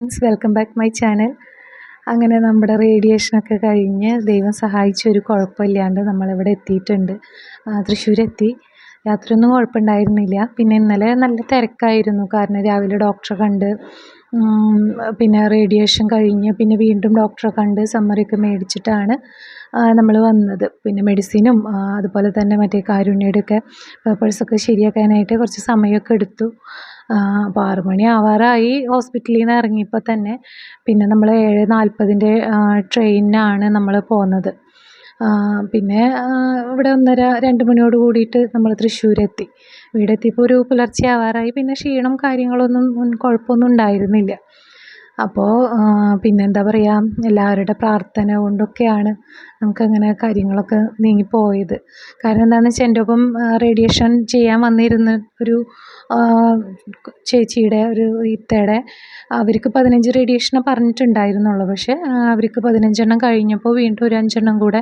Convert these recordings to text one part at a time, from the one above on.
Friends welcome back my channel അങ്ങനെ നമ്മുടെ റേഡിയേഷനൊക്കെ കഴിഞ്ഞ് ദൈവം സഹായിച്ച ഒരു കുഴപ്പമില്ലാണ്ട് നമ്മളിവിടെ എത്തിയിട്ടുണ്ട്. തൃശ്ശൂരെത്തി. യാത്രയൊന്നും കുഴപ്പമുണ്ടായിരുന്നില്ല. പിന്നെ ഇന്നലെ നല്ല തിരക്കായിരുന്നു. കാരണം രാവിലെ ഡോക്ടറെ കണ്ട് പിന്നെ റേഡിയേഷൻ കഴിഞ്ഞ് പിന്നെ വീണ്ടും ഡോക്ടറെ കണ്ട് സമ്മറിയൊക്കെ മേടിച്ചിട്ടാണ് നമ്മൾ വന്നത്. പിന്നെ മെഡിസിനും അതുപോലെ തന്നെ മറ്റേ കാരുണ്യയുടെയൊക്കെ പേപ്പേഴ്സൊക്കെ ശരിയാക്കാനായിട്ട് കുറച്ച് സമയമൊക്കെ എടുത്തു. അപ്പോൾ ആറ് മണി ആവാറായി ഹോസ്പിറ്റലിൽ നിന്ന് ഇറങ്ങിയപ്പോൾ തന്നെ. പിന്നെ നമ്മൾ ഏഴ് നാൽപ്പതിന്റെ ട്രെയിനിനാണ് നമ്മൾ പോകുന്നത് പിന്നെ ഇവിടെ ഒന്നര രണ്ട് മണിയോട് കൂടിയിട്ട് നമ്മൾ തൃശ്ശൂരെത്തി. വീടെത്തിയപ്പോൾ ഒരു പുലർച്ചെ ആവാറായി. പിന്നെ ക്ഷീണം കാര്യങ്ങളൊന്നും കുഴപ്പമൊന്നും ഉണ്ടായിരുന്നില്ല. അപ്പോൾ പിന്നെ എന്താ പറയുക എല്ലാവരുടെ പ്രാർത്ഥന കൊണ്ടൊക്കെയാണ് നമുക്കങ്ങനെ കാര്യങ്ങളൊക്കെ നീങ്ങിപ്പോയത്. കാരണം എന്താണെന്ന് വെച്ചാൽ എന്റെ ഒപ്പം റേഡിയേഷൻ ചെയ്യാൻ വന്നിരുന്ന ഒരു ചേച്ചിയുടെ ഒരു ഇത്തയുടെ അവർക്ക് പതിനഞ്ച് റേഡിയേഷനെ പറഞ്ഞിട്ടുണ്ടായിരുന്നുള്ളൂ. പക്ഷേ അവർക്ക് പതിനഞ്ചെണ്ണം കഴിഞ്ഞപ്പോൾ വീണ്ടും ഒരു അഞ്ചെണ്ണം കൂടെ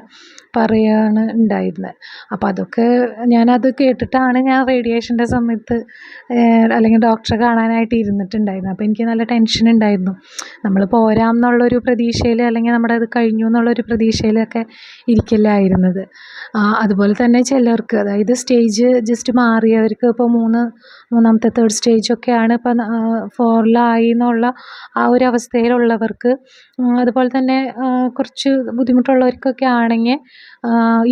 പറയുകയാണ് ഉണ്ടായിരുന്നത് അപ്പോൾ അതൊക്കെ ഞാനത് കേട്ടിട്ടാണ് ഞാൻ റേഡിയേഷന്റെ സമയത്ത് അല്ലെങ്കിൽ ഡോക്ടറെ കാണാനായിട്ട് ഇരുന്നിട്ടുണ്ടായിരുന്നത് അപ്പോൾ എനിക്ക് നല്ല ടെൻഷൻ ഉണ്ടായിരുന്നു. നമ്മൾ പോരാം എന്നുള്ളൊരു പ്രതീക്ഷയിൽ അല്ലെങ്കിൽ നമ്മുടെ അത് കഴിഞ്ഞു എന്നുള്ളൊരു പ്രതീക്ഷയിലൊക്കെ ഇരിക്കലായിരുന്നത് അതുപോലെ തന്നെ ചിലർക്ക് അതായത് സ്റ്റേജ് ജസ്റ്റ് മാറിയവർക്ക് ഇപ്പോൾ മൂന്ന് മൂന്നാമത്തെ തേർഡ് സ്റ്റേജൊക്കെയാണ് ഇപ്പം ഫോറിലായി എന്നുള്ള ആ ഒരു അവസ്ഥയിലുള്ളവർക്ക് അതുപോലെ തന്നെ കുറച്ച് ബുദ്ധിമുട്ടുള്ളവർക്കൊക്കെ ആണെങ്കിൽ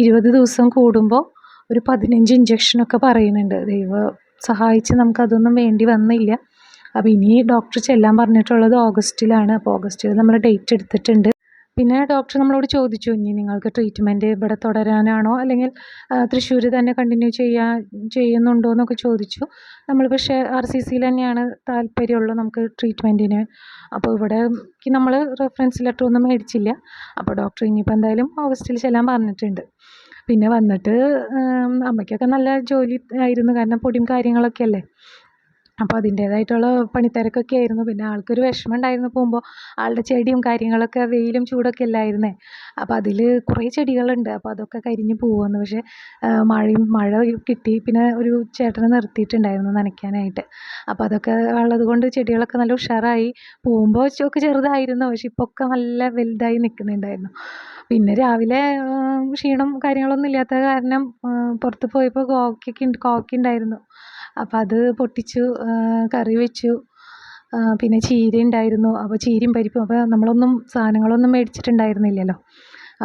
ഇരുപത് ദിവസം കൂടുമ്പോൾ ഒരു പതിനഞ്ച് ഇഞ്ചക്ഷനൊക്കെ പറയുന്നുണ്ട്. ദൈവ സഹായിച്ച് നമുക്കതൊന്നും വേണ്ടി വന്നില്ല. അപ്പോൾ ഇനി ഡോക്ടർ ചെല്ലാൻ പറഞ്ഞിട്ടുള്ളത് ഓഗസ്റ്റിലാണ്. അപ്പോൾ ഓഗസ്റ്റിൽ നമ്മൾ ഡേറ്റ് എടുത്തിട്ടുണ്ട്. പിന്നെ ഡോക്ടർ നമ്മളോട് ചോദിച്ചു ഇനി നിങ്ങൾക്ക് ട്രീറ്റ്മെന്റ് ഇവിടെ തുടരാനാണോ? അല്ലെങ്കിൽ തൃശ്ശൂർ തന്നെ കണ്ടിന്യൂ ചെയ്യാൻ ചെയ്യുന്നുണ്ടോ? എന്നൊക്കെ ചോദിച്ചു. നമ്മൾ പക്ഷേ ആർ സി സിയിൽ തന്നെയാണ് താല്പര്യമുള്ളൂ നമുക്ക് ട്രീറ്റ്മെന്റിന് അപ്പോൾ ഇവിടേക്ക് നമ്മൾ റെഫറൻസ് ലെറ്റർ ഒന്നും മേടിച്ചില്ല. അപ്പോൾ ഡോക്ടർ ഇനിയിപ്പോൾ എന്തായാലും ഓഗസ്റ്റിൽ ചെല്ലാൻ പറഞ്ഞിട്ടുണ്ട്. പിന്നെ വന്നിട്ട് അമ്മയ്ക്കൊക്കെ നല്ല ജോലി ആയിരുന്നു. കാരണം പൊടിയും കാര്യങ്ങളൊക്കെ അല്ലേ? അപ്പോൾ അതിന്റേതായിട്ടുള്ള പണിത്തിരക്കൊക്കെ ആയിരുന്നു. പിന്നെ ആൾക്കൊരു വിഷമം ഉണ്ടായിരുന്നു പോകുമ്പോൾ ആളുടെ ചെടിയും കാര്യങ്ങളൊക്കെ വെയിലും ചൂടൊക്കെ അല്ലായിരുന്നേ അപ്പോൾ അതിൽ കുറേ ചെടികളുണ്ട്. അപ്പോൾ അതൊക്കെ കരിഞ്ഞു പോകുമെന്ന് പക്ഷേ മഴയും മഴ കിട്ടി. പിന്നെ ഒരു ചേട്ടനെ നിർത്തിയിട്ടുണ്ടായിരുന്നു നനയ്ക്കാനായിട്ട്. അപ്പോൾ അതൊക്കെ ഉള്ളത് കൊണ്ട് ചെടികളൊക്കെ നല്ല ഉഷാറായി. പോകുമ്പോൾ ഒക്കെ ചെറുതായിരുന്നു. പക്ഷേ ഇപ്പോൾ ഒക്കെ നല്ല വലുതായി നിൽക്കുന്നുണ്ടായിരുന്നു പിന്നെ രാവിലെ ക്ഷീണം കാര്യങ്ങളൊന്നും ഇല്ലാത്ത കാരണം പുറത്ത് പോയപ്പോൾ കോവയ്ക്കൊക്കെ കോവയ്ക്ക ഉണ്ടായിരുന്നു അപ്പോൾ അത് പൊട്ടിച്ചു കറി വെച്ചു. പിന്നെ ചീര ഉണ്ടായിരുന്നു. അപ്പോൾ ചീരയും പരിപ്പും അപ്പോൾ നമ്മളൊന്നും സാധനങ്ങളൊന്നും മേടിച്ചിട്ടുണ്ടായിരുന്നില്ലല്ലോ.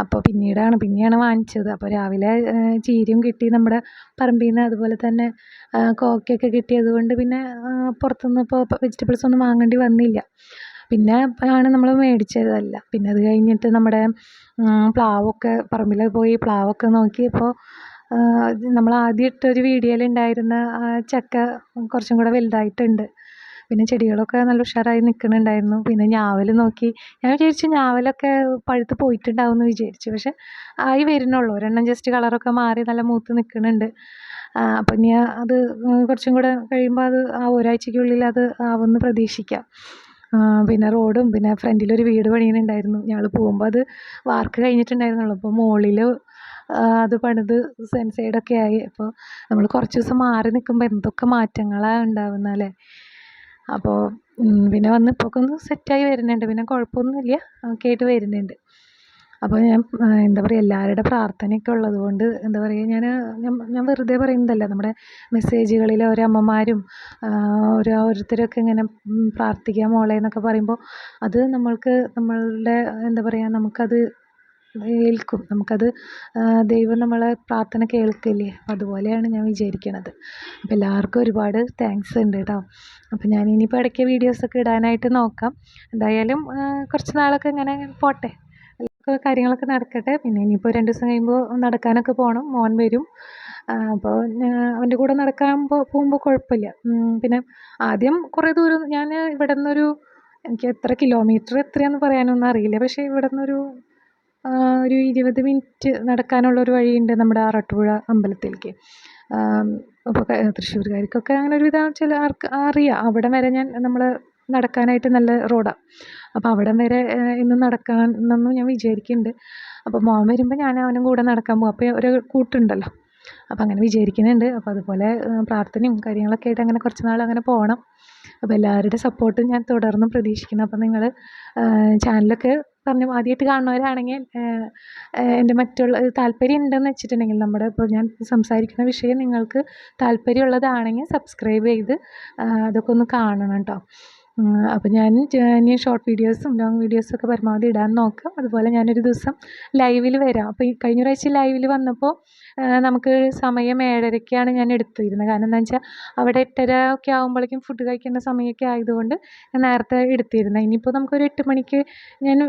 അപ്പോൾ പിന്നീടാണ് പിന്നെയാണ് വാങ്ങിച്ചത്. അപ്പോൾ രാവിലെ ചീരയും കിട്ടി നമ്മുടെ പറമ്പിൽ നിന്ന് അതുപോലെ തന്നെ കോക്കയൊക്കെ കിട്ടിയത് കൊണ്ട് പിന്നെ പുറത്തുനിന്ന് ഇപ്പോൾ വെജിറ്റബിൾസ് ഒന്നും വാങ്ങേണ്ടി വന്നില്ല. പിന്നെ ആണ് നമ്മൾ മേടിച്ചതല്ല. പിന്നെ അത് കഴിഞ്ഞിട്ട് നമ്മുടെ പ്ലാവൊക്കെ പറമ്പിൽ പോയി പ്ലാവൊക്കെ നോക്കിയപ്പോൾ നമ്മൾ ആദ്യം ഇട്ടൊരു വീഡിയോയിൽ ഉണ്ടായിരുന്ന ആ ചക്ക കുറച്ചും കൂടെ വലുതായിട്ടുണ്ട്. പിന്നെ ചെടികളൊക്കെ നല്ല ഉഷാറായി നിൽക്കുന്നുണ്ടായിരുന്നു പിന്നെ ഞാവൽ നോക്കി. ഞാൻ വിചാരിച്ചു ഞാവലൊക്കെ പഴുത്ത് പോയിട്ടുണ്ടാവും എന്ന് വിചാരിച്ചു. പക്ഷെ ആയി വരുന്നുള്ളൂ. ഒരെണ്ണം ജസ്റ്റ് കളറൊക്കെ മാറി നല്ല മൂത്ത് നിൽക്കുന്നുണ്ട് അപ്പം ഇനി അത് കുറച്ചും കൂടെ കഴിയുമ്പോൾ അത് ആ ഒരാഴ്ചയ്ക്കുള്ളിൽ അത് ആവുമെന്ന് പ്രതീക്ഷിക്കാം. പിന്നെ റോഡും പിന്നെ ഫ്രണ്ടിലൊരു വീട് പണിയുന്നുണ്ടായിരുന്നു. ഞങ്ങൾ പോകുമ്പോൾ അത് വാർക്ക് കഴിഞ്ഞിട്ടുണ്ടായിരുന്നുള്ളൂ. അപ്പോൾ മുകളിൽ അത് പണിത് സെൻസൈഡൊക്കെ ആയി. അപ്പോൾ നമ്മൾ കുറച്ച് ദിവസം മാറി നിൽക്കുമ്പോൾ എന്തൊക്കെ മാറ്റങ്ങളാണ് ഉണ്ടാവുന്നത് അല്ലേ? അപ്പോൾ പിന്നെ വന്ന് ഇപ്പോൾ ഒന്ന് സെറ്റായി വരുന്നുണ്ട്. പിന്നെ കുഴപ്പമൊന്നുമില്ല. ഒക്കെ ആയിട്ട് വരുന്നുണ്ട്. അപ്പോൾ ഞാൻ എന്താ പറയുക എല്ലാവരുടെ പ്രാർത്ഥനയൊക്കെ ഉള്ളത് കൊണ്ട് എന്താ പറയുക ഞാൻ ഞാൻ വെറുതെ പറയുന്നതല്ല. നമ്മുടെ മെസ്സേജുകളിൽ ഓരോ അമ്മമാരും ഓരോരുത്തരൊക്കെ ഇങ്ങനെ പ്രാർത്ഥിക്കാൻ മോളെ എന്നൊക്കെ പറയുമ്പോൾ അത് നമ്മൾക്ക് നമ്മളുടെ എന്താ പറയുക നമുക്കത് ഏൽക്കും. നമുക്കത് ദൈവം നമ്മളെ പ്രാർത്ഥന കേൾക്കില്ലേ? അപ്പം അതുപോലെയാണ് ഞാൻ വിചാരിക്കണത്. അപ്പം എല്ലാവർക്കും ഒരുപാട് താങ്ക്സ് ഉണ്ട് കേട്ടോ അപ്പം ഞാൻ ഇനിയിപ്പോൾ ഇടയ്ക്ക് വീഡിയോസൊക്കെ ഇടാനായിട്ട് നോക്കാം. എന്തായാലും കുറച്ച് നാളൊക്കെ ഇങ്ങനെ പോട്ടെ. കാര്യങ്ങളൊക്കെ നടക്കട്ടെ. പിന്നെ ഇനിയിപ്പോൾ രണ്ട് ദിവസം കഴിയുമ്പോൾ നടക്കാനൊക്കെ പോകണം മോൻ വരും. അപ്പോൾ അവന്റെ കൂടെ നടക്കാൻ പോകുമ്പോൾ കുഴപ്പമില്ല. പിന്നെ ആദ്യം കുറേ ദൂരം ഞാൻ ഇവിടെ നിന്നൊരു എനിക്ക് എത്ര കിലോമീറ്റർ എത്രയാണെന്ന് പറയാനൊന്നും അറിയില്ല. പക്ഷേ ഇവിടെ നിന്നൊരു ഒരു ഇരുപത് മിനിറ്റ് നടക്കാനുള്ള ഒരു വഴിയുണ്ട് നമ്മുടെ ആറാട്ടുപുഴ അമ്പലത്തിലേക്ക്. അപ്പോൾ തൃശ്ശൂർകാർക്കൊക്കെ അങ്ങനെ ഒരു ഇതാണ് ചില ആർക്ക് അറിയാം. അവിടം വരെ ഞാൻ നമ്മൾ നടക്കാനായിട്ട് നല്ല റോഡാണ് അപ്പോൾ അവിടം വരെ ഇന്ന് നടക്കാൻ എന്നൊന്നും ഞാൻ വിചാരിക്കുന്നുണ്ട് അപ്പോൾ മോൻ വരുമ്പോൾ ഞാൻ അവനും കൂടെ നടക്കാൻ പോകും അപ്പോൾ ഒരു കൂട്ടുണ്ടല്ലോ. അപ്പോൾ അങ്ങനെ വിചാരിക്കുന്നുണ്ട്. അപ്പോൾ അതുപോലെ പ്രാർത്ഥനയും കാര്യങ്ങളൊക്കെ ആയിട്ട് അങ്ങനെ കുറച്ച് നാൾ അങ്ങനെ പോകണം അപ്പോൾ എല്ലാവരുടെ സപ്പോർട്ടും ഞാൻ തുടർന്നും പ്രതീക്ഷിക്കുന്നു. അപ്പോൾ നിങ്ങൾ ചാനലൊക്കെ പറഞ്ഞു ആദ്യമായിട്ട് കാണുന്നവരാണെങ്കിൽ എന്റെ മറ്റുള്ള താല്പര്യം ഉണ്ടെന്ന് വെച്ചിട്ടുണ്ടെങ്കിൽ നമ്മുടെ ഇപ്പോൾ ഞാൻ സംസാരിക്കുന്ന വിഷയം നിങ്ങൾക്ക് താല്പര്യമുള്ളതാണെങ്കിൽ സബ്സ്ക്രൈബ് ചെയ്ത് അതൊക്കെ ഒന്ന് കാണണം കേട്ടോ. അപ്പോൾ ഞാൻ ഇനി ഷോർട്ട് വീഡിയോസും ലോങ് വീഡിയോസൊക്കെ പരമാവധി ഇടാൻ നോക്കാം. അതുപോലെ ഞാനൊരു ദിവസം ലൈവിൽ വരാം. അപ്പോൾ ഈ കഴിഞ്ഞ പ്രാവശ്യം ലൈവിൽ വന്നപ്പോൾ നമുക്ക് സമയം ഏഴരയ്ക്കാണ് ഞാൻ എടുത്തിരുന്നത്. കാരണം എന്താ വെച്ചാൽ അവിടെ എട്ടര ഒക്കെ ആകുമ്പോഴേക്കും ഫുഡ് കഴിക്കേണ്ട സമയമൊക്കെ ആയതുകൊണ്ട് ഞാൻ നേരത്തെ എടുത്തിരുന്നത്. ഇനിയിപ്പോൾ നമുക്കൊരു എട്ട് മണിക്ക് ഞാൻ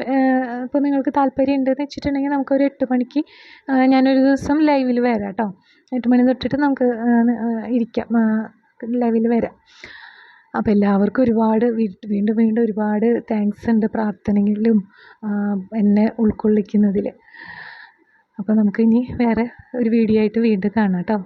ഇപ്പോൾ നിങ്ങൾക്ക് താല്പര്യം ഉണ്ടെന്ന് വെച്ചിട്ടുണ്ടെങ്കിൽ നമുക്കൊരു എട്ട് മണിക്ക് ഞാനൊരു ദിവസം ലൈവിൽ വരാം കേട്ടോ. എട്ട് മണി തൊട്ടിട്ട് നമുക്ക് ഇരിക്കാം ലൈവിൽ വരാം. അപ്പോൾ എല്ലാവർക്കും ഒരുപാട് വീണ്ടും വീണ്ടും ഒരുപാട് താങ്ക്സ് ഉണ്ട് പ്രാർത്ഥനയിലും എന്നെ ഉൾക്കൊള്ളിക്കുന്നതിൽ അപ്പോൾ നമുക്ക് ഇനി വേറെ ഒരു വീഡിയോ ആയിട്ട് വീണ്ടും കാണാം കേട്ടോ